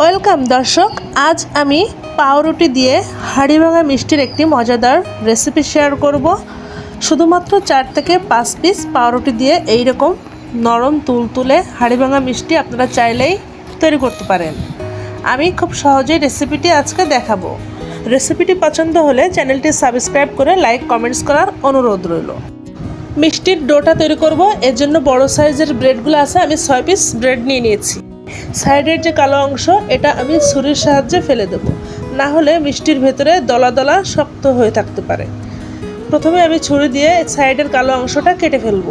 Welcome, দর্শক। আজ আমি পাউরুটি দিয়ে হাঁড়ি ভাঙা মিষ্টির একটি মজাদার রেসিপি শেয়ার করব। শুধুমাত্র চার থেকে পাঁচ পিস পাউরুটি দিয়ে এই রকম নরম তুলতুলে হাঁড়ি ভাঙা মিষ্টি আপনারা চাইলেই তৈরি করতে পারেন। আমি খুব সহজেই রেসিপিটি আজকে দেখাবো। রেসিপিটি পছন্দ হলে চ্যানেলটি সাবস্ক্রাইব করে লাইক, কমেন্টস করার অনুরোধ রইল। মিষ্টির ডোটা তৈরি করব। এর জন্য বড় সাইজের ব্রেডগুলো আছে, আমি ছয় পিস ব্রেড নিয়ে নিয়েছি। সাইডের যে কালো অংশ, এটা আমি ছুরির সাহায্যে ফেলে দেব। না হলে মিষ্টির ভেতরে দলা দলা শক্ত হয়ে থাকতে পারে। প্রথমে আমি ছুরি দিয়ে সাইডের কালো অংশটা কেটে ফেলব।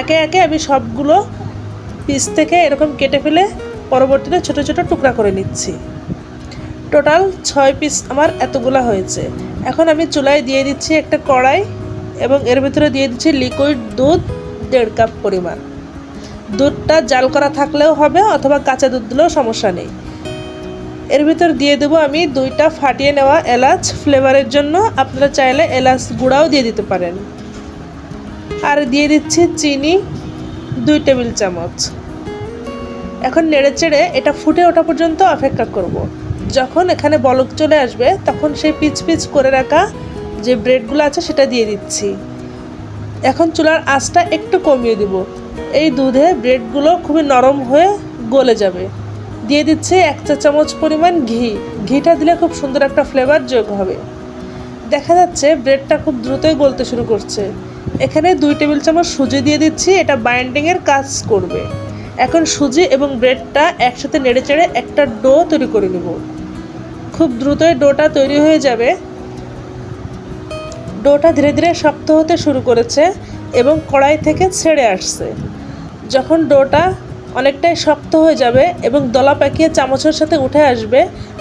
একে একে আমি সবগুলো পিস থেকে এরকম কেটে ফেলে পরবর্তীতে ছোট ছোট টুকরা করে নিচ্ছি। টোটাল ছয় পিস আমার এতগুলো হয়েছে। এখন আমি চুলায় দিয়ে দিচ্ছি একটা কড়াই এবং এর ভিতরে দিয়ে দিচ্ছি লিকুইড দুধ দেড় কাপ পরিমাণ। দুধটা জাল করা থাকলেও হবে অথবা কাঁচা দুধ দিলেও সমস্যা নেই। এর ভিতর দিয়ে দেবো আমি দুইটা ফাটিয়ে নেওয়া এলাচ ফ্লেভারের জন্য। আপনারা চাইলে এলাচ গুঁড়াও দিয়ে দিতে পারেন। আর দিয়ে দিচ্ছি চিনি দুই টেবিল চামচ। এখন নেড়ে চেড়ে এটা ফুটে ওঠা পর্যন্ত অপেক্ষা করব। যখন এখানে বলক চলে আসবে, তখন সেই পিচ পিচ করে রাখা যে ব্রেডগুলো আছে সেটা দিয়ে দিচ্ছি। এখন চুলার আঁচটা একটু কমিয়ে দিব। এই দুধে ব্রেডগুলো খুবই নরম হয়ে গলে যাবে। দিয়ে দিচ্ছি এক চা চামচ পরিমাণ ঘি। ঘিটা দিলে খুব সুন্দর একটা ফ্লেভার যোগ হবে। দেখা যাচ্ছে ব্রেডটা খুব দ্রুতই গলতে শুরু করছে। এখানে দুই টেবিল চামচ সুজি দিয়ে দিচ্ছি, এটা বাইন্ডিংয়ের কাজ করবে। এখন সুজি এবং ব্রেডটা একসাথে নেড়ে চেড়ে একটা ডো তৈরি করে নেব। খুব দ্রুতই ডোটা তৈরি হয়ে যাবে। ডোটা ধীরে ধীরে শক্ত হতে শুরু করেছে। এবং কড়াই থেকে ছেড়ে আসছে। যখন ডোটা অনেকটাই শক্ত হয়ে যাবে এবং দলা পাকিয়ে চামচের সাথে উঠে আসবে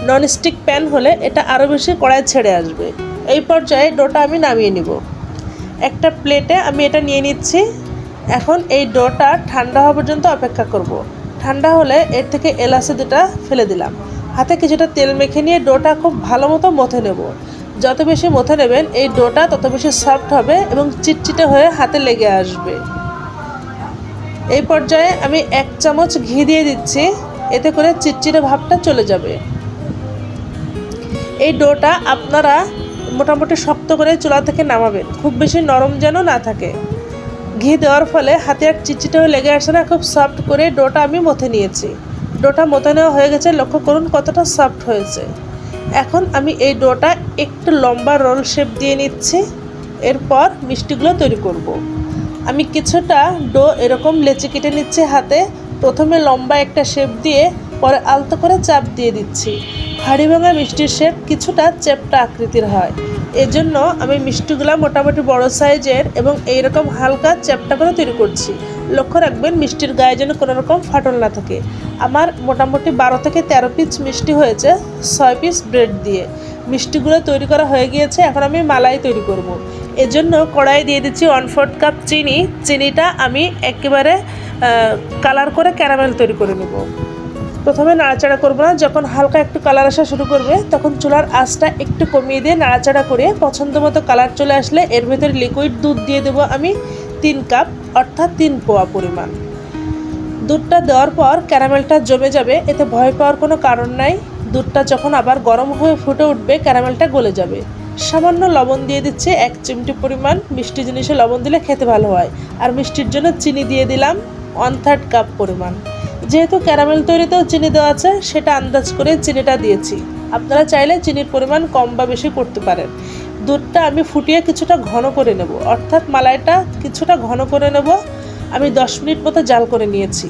ননস্টিক প্যান হলে এটা আরও বেশি কড়াই ছেড়ে আসবে। এই পর্যায়ে ডোটা আমি নামিয়ে নিব। একটা প্লেটে আমি এটা নিয়ে নিচ্ছি। এখন এই ডোটা ঠান্ডা হওয়া পর্যন্ত অপেক্ষা করব। ঠান্ডা হলে এর থেকে এলাচি দুটা ফেলে দিলাম। হাতে কিছুটা তেল মেখে নিয়ে ডোটা খুব ভালো মতো মথে নেব। যত বেশি মথে নেবেন, এই ডোটা তত বেশি সফট হবে এবং চিটচিটে হয়ে হাতে লেগে আসবে। এই পর্যায়ে আমি এক চামচ ঘি দিয়ে দিচ্ছি, এতে করে চিটচিটে ভাবটা চলে যাবে। এই ডোটা আপনারা মোটামুটি শক্ত করে চুলা থেকে নামাবেন, খুব বেশি নরম যেন না থাকে। ঘি দেওয়ার ফলে হাতে আর চিটচিটে হয়ে লেগে আসে না, খুব সফট করে ডোটা আমি মথে নিয়েছি। ডোটা মথে নেওয়া হয়ে গেছে, লক্ষ্য করুন কতটা সফট হয়েছে। এখন আমি এই ডোটা একটু লম্বা রোল শেপ দিয়ে নিচ্ছি। এরপর মিষ্টিগুলো তৈরি করব। আমি কিছুটা ডো এরকম লেচি কেটে নিচ্ছি হাতে। প্রথমে লম্বা একটা শেপ দিয়ে, পরে আলতো করে চাপ দিয়ে দিচ্ছি। হাড়ি ভাঙা মিষ্টির শেপ কিছুটা চেপটা আকৃতির হয়। এজন্য আমি মিষ্টিগুলো মোটামুটি বড় সাইজের এবং এইরকম হালকা চ্যাপটা করে তৈরি করছি। লক্ষ্য রাখবেন, মিষ্টির গায়ে যেন কোনো রকম ফাটল না থাকে। আমার মোটামুটি বারো থেকে তেরো পিস মিষ্টি হয়েছে, ছয় পিস ব্রেড দিয়ে। মিষ্টিগুলো তৈরি করা হয়ে গিয়েছে, এখন আমি মালাই তৈরি করব। এজন্য কড়াই দিয়ে দিচ্ছি ওয়ান ফোর্থ কাপ চিনি। চিনিটা আমি একেবারে কালার করে ক্যারামেল তৈরি করে নেব। প্রথমে নাড়াচাড়া করব না, যখন হালকা একটু কালার আসা শুরু করবে, তখন চুলার আঁচটা একটু কমিয়ে দিয়ে নাড়াচাড়া করে পছন্দ মতো কালার চলে আসলে এর ভেতরে লিকুইড দুধ দিয়ে দেবো আমি তিন কাপ অর্থাৎ তিন পোয়া পরিমাণ। দুধটা দেওয়ার পর ক্যারামেলটা জমে যাবে। এতে ভয় পাওয়ার কোনো কারণ নাই। দুধটা যখন আবার গরম হয়ে ফুটে উঠবে, ক্যারামেলটা গলে যাবে। সামান্য লবণ দিয়ে দিচ্ছে এক চিমটি পরিমাণ। মিষ্টি জিনিসে লবণ দিলে খেতে ভালো হয়। আর মিষ্টির জন্য চিনি দিয়ে দিলাম ওয়ান থার্ড কাপ পরিমাণ। যেহেতু ক্যারামেল তৈরিতেও চিনি দেওয়া আছে, সেটা আন্দাজ করে চিনিটা দিয়েছি। আপনারা চাইলে চিনির পরিমাণ কম বা বেশি করতে পারেন। দুধটা আমি ফুটিয়ে কিছুটা ঘন করে নেব। অর্থাৎ মালাইটা কিছুটা ঘন করে নেব। আমি দশ মিনিট মতো জাল করে নিয়েছি।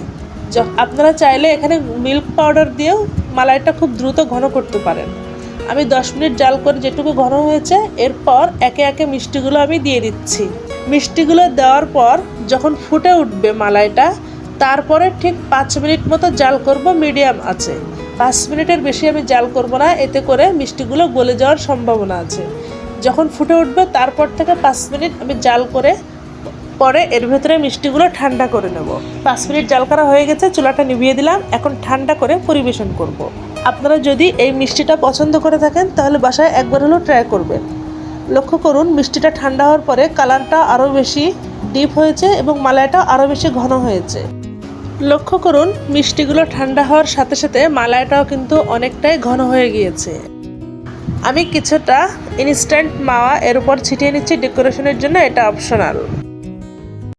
আপনারা চাইলে এখানে মিল্ক পাউডার দিয়েও মালাইটা খুব দ্রুত ঘন করতে পারেন। আমি দশ মিনিট জাল করে যেটুকু ঘন হয়েছে, এরপর একে একে মিষ্টিগুলো আমি দিয়ে দিচ্ছি। মিষ্টিগুলো দেওয়ার পর যখন ফুটে উঠবে মালাইটা, তারপরে ঠিক পাঁচ মিনিট মতো জাল করব মিডিয়াম আছে। পাঁচ মিনিটের বেশি আমি জাল করব না, এতে করে মিষ্টিগুলো গলে যাওয়ার সম্ভাবনা আছে। যখন ফুটে উঠবে, তারপর থেকে পাঁচ মিনিট আমি জাল করে পরে এর ভেতরে মিষ্টিগুলো ঠান্ডা করে নেব। পাঁচ মিনিট জাল করা হয়ে গেছে, চুলাটা নিভিয়ে দিলাম, এখন ঠান্ডা করে পরিবেশন করব। আপনারা যদি এই মিষ্টিটা পছন্দ করে থাকেন, তাহলে বাসায় একবার হলেও ট্রাই করবেন। লক্ষ্য করুন, মিষ্টিটা ঠান্ডা হওয়ার পরে কালারটা আরও বেশি ডিপ হয়েছে এবং মালাইটা আরও বেশি ঘন হয়েছে। লক্ষ্য করুন, মিষ্টিগুলো ঠান্ডা হওয়ার সাথে সাথে মালাইটাও কিন্তু অনেকটাই ঘন হয়ে গিয়েছে। আমি কিছুটা ইনস্ট্যান্ট মাওয়া এর উপর ছিটিয়ে নিচ্ছি ডেকোরেশনের জন্য এটা অপশনাল